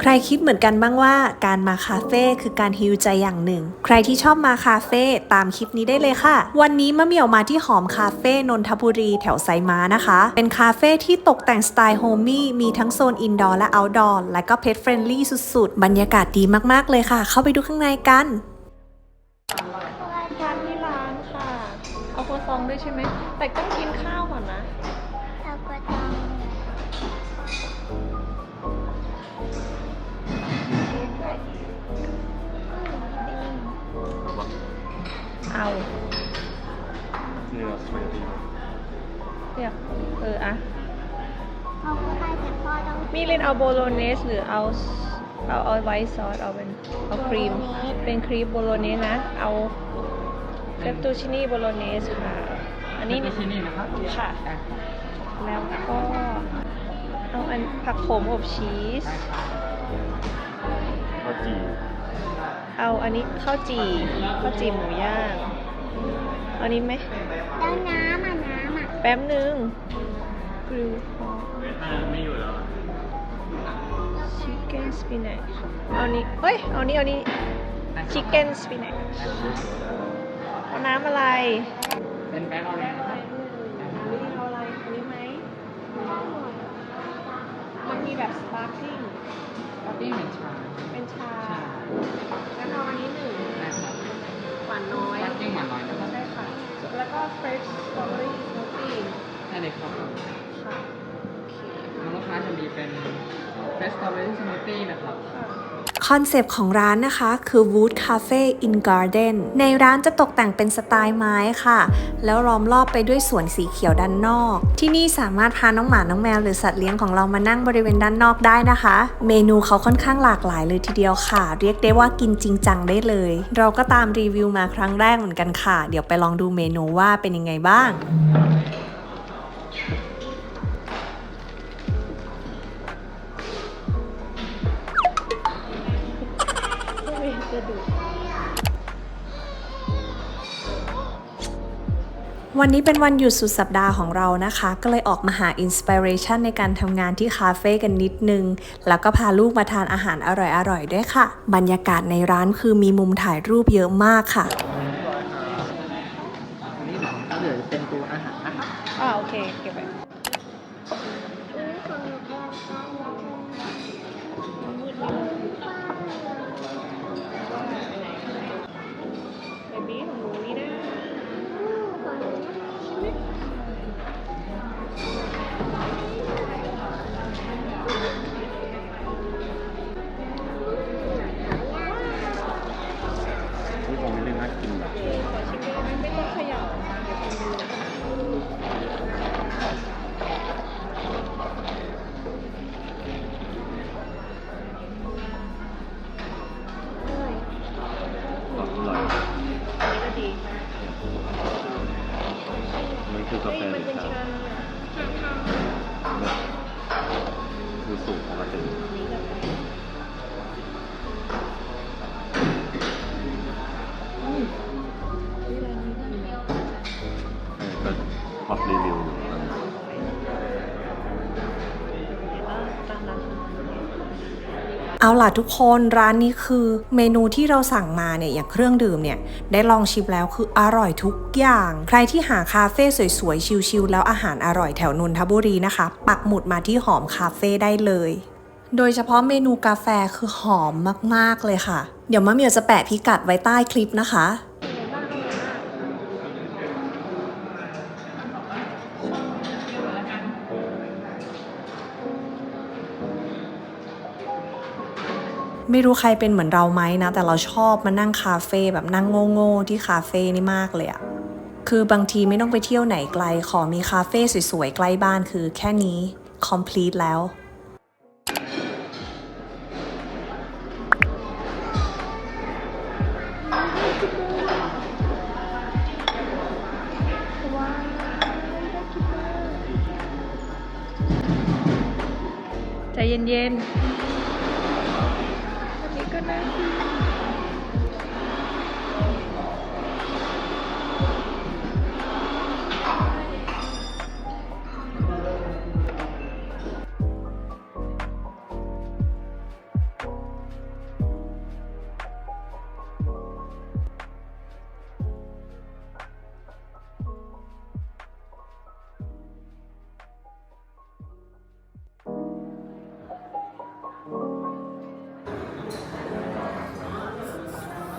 ใครคิดเหมือนกันบ้างว่าการมาคาเฟ่คือการฮิวใจอย่างหนึ่ง ใครที่ชอบมาคาเฟ่ตามคลิปนี้ได้เลยค่ะ วันนี้มะเหมี่ยวมาที่หอมคาเฟ่นนทบุรีแถวไซม้านะคะ เป็นคาเฟ่ที่ตกแต่งสไตล์โฮมี่มีทั้งโซนอินดอร์และเอาท์ดอร์และก็เพ t เฟรนลี่สุดๆ บรรยากาศดีมากๆเลยค่ะ เข้าไปดูข้างในกันทานที่ร้านค่ะ เอาโคซองด้วยใช่ไหมแต่ต้องกินข้าวก่อนนะ เอาเนื้อสปาเกตตี้เรียกเอออะเอาก็ได้แต่พ่อต้องมีเล่นเอาโบโลเนสหรือเอาเอาเอาไวท์ซอสเอาเป็นเอาครีม เป็นครีมโบโลเนสนะ เอาเฟปตูชินี่โบโลเนสค่ะ อันนี้ที่นี่นะครับค่ะ แล้วก็เอาอันผักโขมอบชีสข้าวจี่ เอาอันนี้ข้าวจี่ข้าวจี่หมูย่างเอานี้ไหมแล้วน้ำอะน้ำอะ แป๊บนึงกริลไม่อยู่แล้วชิคเก้นสปินัชเอานี้เฮ้ยเอานี้เอานี้ชิคเก้นสปินัชเอาน้ำอะไร เป็นแป้งออเรนจ์ เอาอะไรอันนี้ไหม มันมี แบบสปาร์คลิ่งปาร์ตี้เหมือนชาเป็นชาชาแล้วเอาอันนี้หนึ่งนะครับหวานน้อยปาร์ตี้หวานน้อยนะครับใช่ค่ะ แล้วก็เฟรชสตรอเบอรี่สมูทตี้ใช่เลยครับผมค่ะโอเคน้องลูกค้าจะมีเป็นเฟสตอเบอรี่สมูทตี้นะครับค่ะ คอนเซปต์ของร้านนะคะ คือ Wood Cafe in Garden ในร้านจะตกแต่งเป็นสไตล์ไม้ค่ะ แล้วล้อมรอบไปด้วยสวนสีเขียวด้านนอก ที่นี่สามารถพาน้องหมา น้องแมว หรือสัตว์เลี้ยงของเรามานั่งบริเวณด้านนอกได้นะคะ เมนูเขาค่อนข้างหลากหลายเลยทีเดียวค่ะ เรียกได้ว่ากินจริงจังได้เลย เราก็ตามรีวิวมาครั้งแรกเหมือนกันค่ะ เดี๋ยวไปลองดูเมนูว่าเป็นยังไงบ้าง วันนี้เป็นวันหยุดสุดสัปดาห์ของเรานะคะ ก็เลยออกมาหาอินสปิเรชันในการทำงานที่คาเฟ่กันนิดนึง แล้วก็พาลูกมาทานอาหารอร่อยๆด้วยค่ะ บรรยากาศในร้านคือมีมุมถ่ายรูปเยอะมากค่ะอันนี้เดี๋ยวเหลือเป็นตัวอาหารนะครับอ่าโอเคเก็บไว้ นี่ เอาล่ะทุกคนร้านนี้คือเมนูที่เราสั่งมาเนี่ยอย่างเครื่องดื่มเนี่ยได้ลองชิมแล้วคืออร่อยทุกอย่าง ใครที่หาคาเฟ่สวยๆ ชิลๆ แล้วอาหารอร่อยแถวนนทบุรีนะคะ ปักหมุดมาที่หอมคาเฟ่ได้เลย โดยเฉพาะเมนูกาแฟคือหอมมากๆเลยค่ะ เดี๋ยวมะเมียวจะแปะพิกัดไว้ใต้คลิปนะคะ ไม่รู้ใครเป็นเหมือนเราไหมนะ แต่เราชอบมานั่งคาเฟ่แบบนั่งโง่ๆที่คาเฟ่นี่มากเลยอะคือบางทีไม่ต้องไปเที่ยวไหนไกล ขอมีคาเฟ่สวยๆ ใกล้บ้านคือแค่นี้ complete แล้วใจเย็นๆ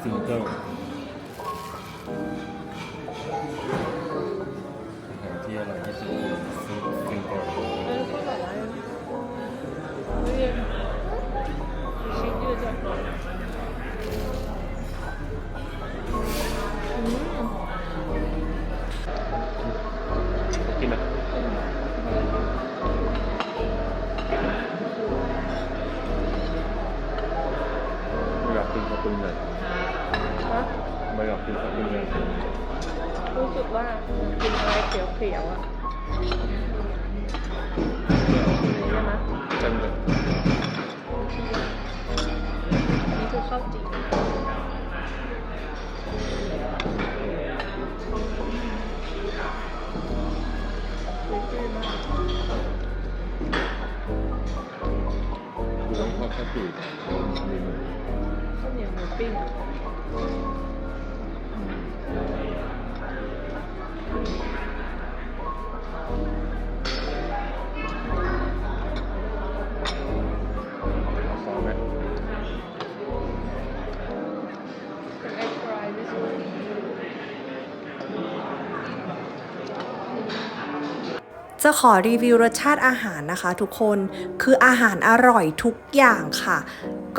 ซิงเกิลอาห อยากกินข้าวปุ้นเลยฮะไม่อยากกินข้าวปุ้นเลยรู้สึกว่ากินอะไรเขียวๆอะใช่ไหมเต็มเลยนี่คือข้าวจี่จื จะขอรีวิวรสชาติอาหารนะคะทุกคนคืออาหารอร่อยทุกอย่างค่ะ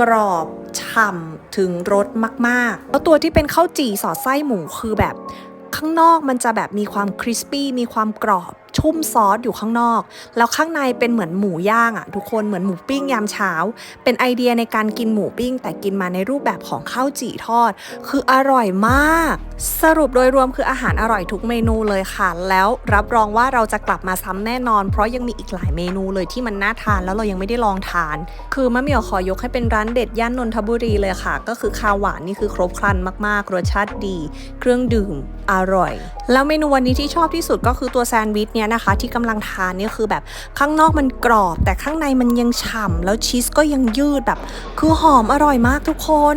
กรอบฉ่ำถึงรสมากๆ แล้วตัวที่เป็นข้าวจี่สอดไส้หมูคือแบบ ข้างนอกมันจะแบบมีความคริสปี้มีความกรอบ ชุ่มซอสอยู่ข้างนอก แล้วข้างในเป็นเหมือนหมูย่างอะ่ะทุกคนเหมือนหมูปิ้งยามเช้า เป็นไอเดียในการกินหมูปิ้ง แต่กินมาในรูปแบบของข้าวจี่ทอด คืออร่อยมาก สรุปโดยรวมคืออาหารอร่อยทุกเมนูเลยค่ะ แล้วรับรองว่าเราจะกลับมาซ้ำแน่นอน เพราะยังมีอีกหลายเมนูเลยที่มันน่าทานแล้วเรายังไม่ได้ลองทาน คือมะเมียวขอยกให้เป็นร้านเด็ดย่านนนทบุรีเลยค่ะ ก็คือข้าวหวานนี่คือครบครันมากๆรสชาติดี เครื่องดื่มอร่อย แล้วเมนูวันนี้ที่ชอบที่สุดก็คือตัวแซนด์วิชเนี่ยนะคะ ที่กำลังทานเนี่ยคือแบบข้างนอกมันกรอบ แต่ข้างในมันยังฉ่ำแล้วชีสก็ยังยืดแบบ คือหอมอร่อยมากทุกคน